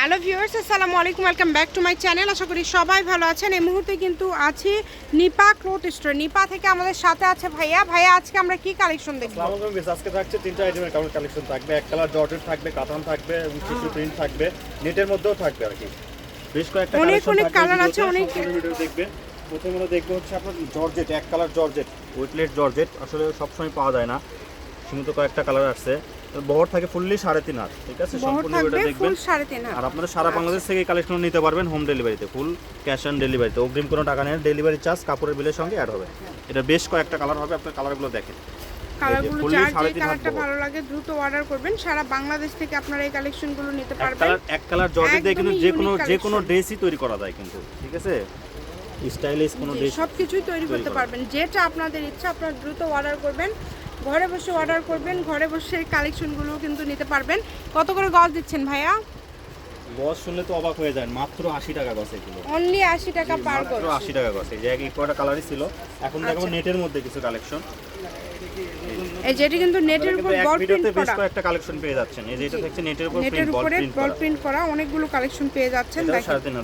Hello viewers আসসালামু আলাইকুম welcome back to my channel. আশা করি সবাই ভালো আছেন। এই মুহূর্তে কিন্তু আছি নিপা ক্লোথ স্টোর। নিপা থেকে আমাদের সাথে আছে ভাইয়া। ভাইয়া আজকে আমরা কি কালেকশন দেখব? আজকে থাকছে তিনটা আইটেমের কালেকশন থাকবে। এক কালার জর্জেট থাকবে কাতান থাকবে এবং টিস্যু প্রিন্ট থাকবে। নেটের মধ্যেও থাকবে আর কি। বেশ কয়েকটা অনেক অনেক কালার আছে, অনেক- ভিডিও দেখবে। প্রথমে আমরা দেখব হচ্ছে আপনার জর্জেট এক কালার জর্জেট ওয়েটলেট জর্জেট। আসলে সবসময় পাওয়া যায় না। সীমিত কয়েকটা কালার আসছে তো বহর থাকে ফুললি সাড়ে তিন হাত ঠিক আছে? সম্পূর্ণ দেখবেন। আর আপনারা সারা বাংলাদেশ থেকে কালেকশন নিতে পারবেন হোম ডেলিভারিতে ফুল ক্যাশ অন ডেলিভারিতে অগ্রিম কোনো টাকা নেই ডেলিভারি চার্জ কাপড়ের বিলের সঙ্গে অ্যাড হবে। এটা বেশ কয়েকটা কালার হবে আপনার কালারগুলো দেখেন। কালারগুলো যার সাড়ে যে কালারটা ভালো লাগে দ্রুত অর্ডার করবেন। সারা বাংলাদেশ থেকে আপনারা এই কালেকশনগুলো নিতে এক পারবেন। এক কালার জর্জেট দিয়ে কিন্তু একদমই যে কোনো যে কোনো ড্রেসই তৈরি করা যায় কিন্তু ঠিক আছে? স্টাইলিশ কোনো ড্রেস সব কিছুই তৈরি করতে পারবেন। যেটা আপনাদের ইচ্ছা আপনারা দ্রুত অর্ডার করবেন। ঘরে বসে অর্ডার করবেন ঘরে বসে কালেকশনগুলো কিন্তু নিতে পারবেন। কত করে গজ দিচ্ছেন ভাইয়া? গজ শুনলে তো অবাক হয়ে যায় মাত্র আশি টাকা গজ এগুলো অনলি আশি টাকা পার গজ। আশি টাকা গজ। এই যে এক কয়টা কালারই ছিল। এখন আচ্ছা। নেটের মধ্যে কিছু কালেকশন এই যেটি কিন্তু নেটের উপর বল প্রিন্ট ভিডিওতে বেশ কয়েকটা কালেকশন পেয়ে যাচ্ছেন। এই যে এটা থাকছে নেটের উপর নেটের প্রিন্ট বল উপরে বল করা। প্রিন্ট করা অনেকগুলো কালেকশন পেয়ে যাচ্ছেন দেখেন।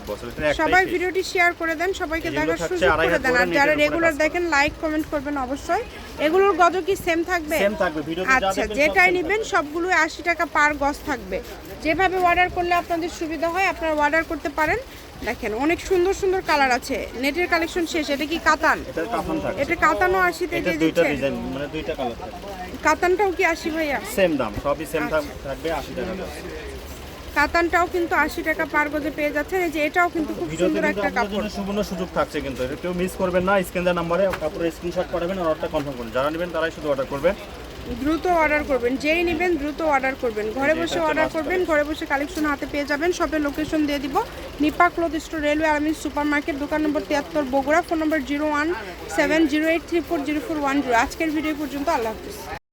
সবাই ভিডিওটি শেয়ার করে দেন সবাইকে দেখার সুযোগ করে দেন। আর যারা রেগুলার দেখেন লাইক কমেন্ট করবেন অবশ্যই। এগুলোর গজ কি সেম থাকবে? সেম থাকবে ভিডিওতে আচ্ছা যেটাই নেবেন সবগুলো আশি টাকা পার গজ থাকবে। যেভাবে অর্ডার করলে আপনাদের সুবিধা হয় আপনারা অর্ডার করতে পারেন। দেখেন অনেক সুন্দর সুন্দর কালার আছে। নেটের কালেকশন শেষ এটা কি কাতান? এটা কাতানও দিয়ে দুইটা দিচ্ছেন? ডিজাইন মানে দুইটা কালার থাকবে কাতানটাও কি আশি ভাইয়া? সেম দাম সবই সেম আচ্ছা। থাকবে আশি টাকা কাতানটাও কিন্তু আশি টাকা পার গজে পেয়ে যাচ্ছেন। এই যে এটাও কিন্তু খুব সুন্দর একটা কাপড়। সুবর্ণ সুযোগ থাকছে কিন্তু। কেউ মিস করবেন না স্ক্যান নাম্বারে কাপড়ের স্ক্রিনশট পাঠাবেন আর অর্ডারটা কনফার্ম করুন যারা নেবেন তারাই শুধু অর্ডার করবেন। দ্রুত অর্ডার করবেন। যেই নেবেন দ্রুত অর্ডার করবেন। ঘরে বসে অর্ডার করবেন ঘরে বসে কালেকশন হাতে পেয়ে যাবেন। সবের লোকেশন দিয়ে দিব। Nipa cloth store railway army super market দোকান নম্বর তিয়াত্তর Bogura phone number zero one seven zero eight three four zero four one zero আজকের ভিডিও পর্যন্ত আল্লাহ হাফিজ।